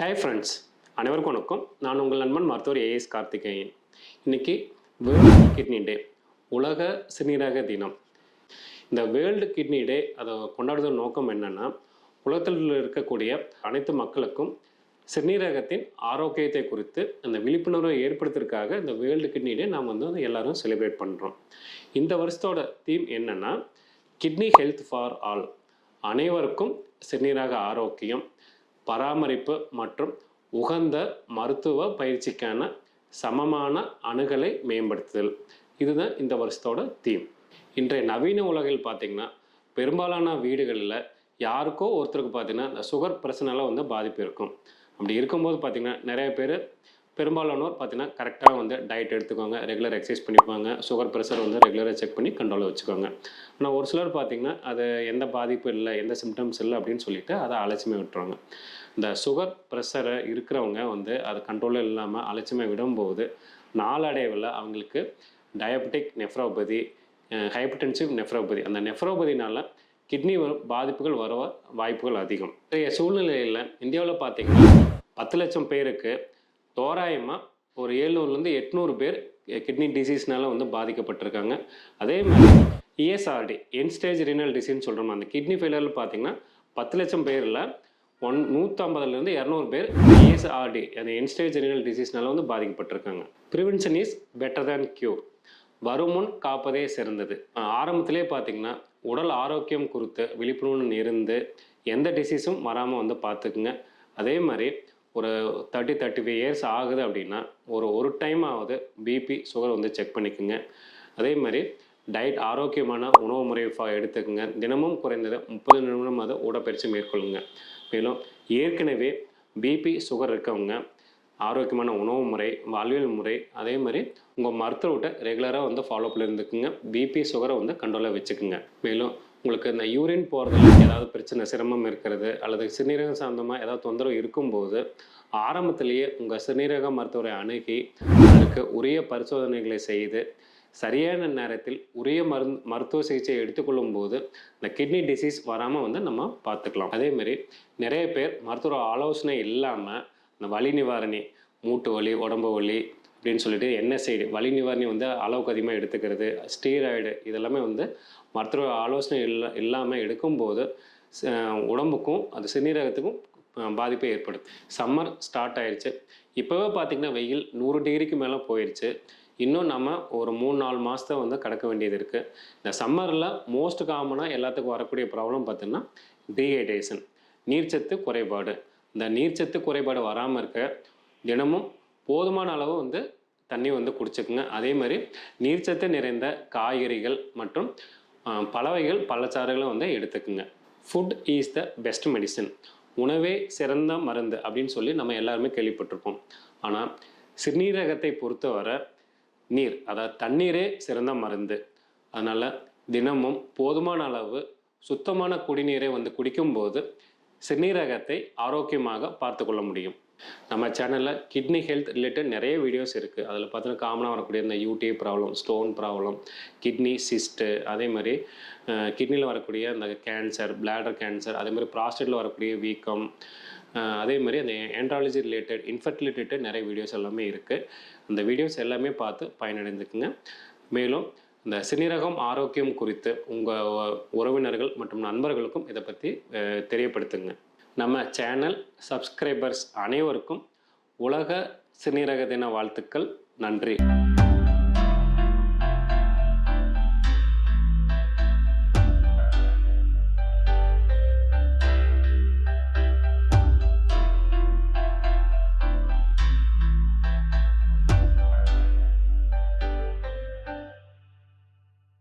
அனைவருக்கும் வணக்கம். நான் உங்கள் நண்பன் மருத்துவர் ஏஎஸ் கார்த்திகேயன். இன்னைக்கு வேர்ல்டு கிட்னி டே உலக சிறுநீரக தினம். இந்த வேர்ல்டு கிட்னி டே அதை கொண்டாடுவதன் நோக்கம் என்னென்னா உலகத்தில் இருக்கக்கூடிய அனைத்து மக்களுக்கும் சிறுநீரகத்தின் ஆரோக்கியத்தை குறித்து அந்த விழிப்புணர்வை ஏற்படுத்துறதுக்காக இந்த வேர்ல்டு கிட்னி டே நாம் வந்து எல்லாரும் செலிப்ரேட் பண்ணுறோம் இந்த வருஷத்தோட தீம் என்னென்னா கிட்னி ஹெல்த் ஃபார் ஆல் அனைவருக்கும் சிறுநீரக ஆரோக்கியம். பராமரிப்பு மற்றும் உகந்த மருத்துவ பயிற்சிக்கான சமமான அணுகலை மேம்படுத்துதல். இதுதான் இந்த வருஷத்தோட தீம் இன்றைய நவீன உலகில் பார்த்தீங்கன்னா பெரும்பாலான வீடுகளில் யாருக்கோ ஒருத்தருக்கு பார்த்தீங்கன்னா இந்த சுகர் பிரச்சனைலாம் வந்து பாதிப்பு இருக்கும். அப்படி இருக்கும்போது பார்த்தீங்கன்னா நிறைய பேர் பெரும்பாலானோர் பார்த்தீங்கன்னா கரெக்டாக வந்து டயட் எடுத்துக்கோங்க ரெகுலர் எக்ஸசைஸ் பண்ணிப்பாங்க சுகர் ப்ரெஷர் வந்து ரெகுலராக செக் பண்ணி கண்ட்ரோலில் வச்சுக்கோங்க ஆனால் ஒரு சிலர் பார்த்தீங்கன்னா அது எந்த பாதிப்பு இல்லை எந்த சிம்டம்ஸ் இல்லை அப்படின்னு சொல்லிட்டு அதை அலட்சியமாக விட்டுருவாங்க. இந்த சுகர் ப்ரெஷரை இருக்கிறவங்க வந்து அது கண்ட்ரோலில் இல்லாமல் அலட்சியமாக விடும்போது நாளடைவில் அவங்களுக்கு டயபெட்டிக் நெஃப்ரோபதி ஹைப்பர்டென்சிவ் நெஃப்ரோபதி அந்த நெஃப்ரோபதினால கிட்னி பாதிப்புகள் வர வாய்ப்புகள் அதிகம். இன்றைய சூழ்நிலையில் இந்தியாவில் பார்த்தீங்கன்னா பத்து லட்சம் பேருக்கு தோராயமாக ஒரு ஏழ்நூறுலேருந்து எட்நூறு பேர் கிட்னி டிசீஸ்னால வந்து பாதிக்கப்பட்டிருக்காங்க. அதே மாதிரி இஎஸ்ஆர்டி என் ஸ்டேஜ் ரினல் டிசீஸ்னு சொல்கிறோம் அந்த கிட்னி ஃபெயிலியர் பார்த்தீங்கன்னா பத்து லட்சம் பேரில் ஒன் நூற்றம்பதுலேருந்து இரநூறு பேர் இஎஸ்ஆர்டி அந்த என் ஸ்டேஜ் ரினல் டிசீஸ்னால வந்து பாதிக்கப்பட்டிருக்காங்க. Prevention is better than cure வருமுன் காப்பதே சிறந்தது. ஆரம்பத்திலே பார்த்தீங்கன்னா உடல் ஆரோக்கியம் குறித்து விழிப்புணர்வு இருந்து எந்த டிசீஸும் வராமல் வந்து பார்த்துக்குங்க அதே மாதிரி ஒரு தேர்ட்டி தேர்ட்டி ஃபைவ் இயர்ஸ் ஆகுது அப்படின்னா ஒரு ஒரு டைம் ஆகுது பிபி சுகர் வந்து செக் பண்ணிக்கோங்க. அதே மாதிரி டயட் ஆரோக்கியமான உணவு முறை எடுத்துக்கோங்க. தினமும் குறைந்தது முப்பது நிமிடம் அதை உடற்பயிற்சி மேற்கொள்ளுங்க. மேலும் ஏற்கனவே பிபி சுகர் இருக்கவங்க ஆரோக்கியமான உணவு முறை வாழ்வியல் முறை அதே மாதிரி உங்கள் மருத்துவர்கிட்ட ரெகுலராக வந்து ஃபாலோ பண்ணி இருந்துக்குங்க. பிபி சுகரை வந்து கண்ட்ரோலாக வச்சுக்குங்க. மேலும் உங்களுக்கு இந்த யூரின் போகிறதுல ஏதாவது பிரச்சனை சிரமம் இருக்கிறது அல்லது சிறுநீரகம் சார்ந்தமாக ஏதாவது தொந்தரவு இருக்கும்போது ஆரம்பத்திலேயே உங்கள் சிறுநீரக மருத்துவரை அணுகி அதற்கு உரிய பரிசோதனைகளை செய்து சரியான நேரத்தில் உரிய மருந்து மருத்துவ சிகிச்சையை எடுத்துக்கொள்ளும் போது இந்த கிட்னி டிசீஸ் வராமல் வந்து நம்ம பார்த்துக்கலாம். அதேமாரி நிறைய பேர் மருத்துவ ஆலோசனை இல்லாமல் இந்த வலி நிவாரணி மூட்டு வலி உடம்பு வலி அப்படின்னு சொல்லிட்டு என்எஸ்ஐடு வலி நிவாரணி வந்து அளவுக்கு அதிகமாக எடுத்துக்கிறது ஸ்டீராய்டு இதெல்லாமே வந்து மருத்துவ ஆலோசனை இல்லா இல்லாமல் எடுக்கும்போது உடம்புக்கும் அது சிறுநீரகத்துக்கும் பாதிப்பை ஏற்படுத்தும். சம்மர் ஸ்டார்ட் ஆயிடுச்சு இப்போவே பார்த்தீங்கன்னா வெயில் நூறு டிகிரிக்கு மேலே போயிடுச்சு இன்னும் நம்ம ஒரு மூணு நாலு மாதத்தை வந்து கடக்க வேண்டியது இருக்குது இந்த சம்மரில் மோஸ்ட் காமனாக எல்லாத்துக்கும் வரக்கூடிய ப்ராப்ளம் பார்த்தீங்கன்னா டீஹைட்ரேஷன் நீர்ச்சத்து குறைபாடு. இந்த நீர்ச்சத்து குறைபாடு வராமல் இருக்க தினமும் போதுமான அளவு வந்து தண்ணி வந்து குடிச்சுக்குங்க. அதே மாதிரி நீர்ச்சத்து நிறைந்த காய்கறிகள் மற்றும் பலவைகள் பழச்சாறுகளை வந்து எடுத்துக்குங்க. Food is the best medicine உணவே சிறந்த மருந்து அப்படின்னு சொல்லி நம்ம எல்லாருமே கேள்விப்பட்டிருப்போம். ஆனால் சிறுநீரகத்தை பொறுத்தவரை நீர் அதாவது தண்ணீரே சிறந்த மருந்து. அதனால் தினமும் போதுமான அளவு சுத்தமான குடிநீரை வந்து குடிக்கும்போது சிறுநீரகத்தை ஆரோக்கியமாக பார்த்து கொள்ள முடியும். நம்ம சேனலில் கிட்னி ஹெல்த் ரிலேட்டட் நிறைய வீடியோஸ் இருக்குது அதில் பார்த்தீங்கன்னா காமனாக வரக்கூடிய இந்த UTI problem stone problem kidney cyst அதே மாதிரி கிட்னியில் வரக்கூடிய அந்த கேன்சர் பிளாடர் கேன்சர் அதே மாதிரி ப்ராஸ்டேட்டில் வரக்கூடிய வீக்கம் அதே மாதிரி அந்த ஆண்ட்ராலஜி ரிலேட்டட் இன்ஃபர்டிலிட்டட் நிறைய வீடியோஸ் எல்லாமே இருக்குது அந்த வீடியோஸ் எல்லாமே பார்த்து பயனடைந்துக்குங்க. மேலும் இந்த சினிரகம் ஆரோக்கியம் குறித்து உங்கள் உறவினர்கள் மற்றும் நண்பர்களுக்கும் இதை பற்றி தெரியப்படுத்துங்க. நம்ம சேனல் சப்ஸ்கிரைபர்ஸ் அனைவருக்கும் உலக சிறுநீரக தின வாழ்த்துக்கள். நன்றி.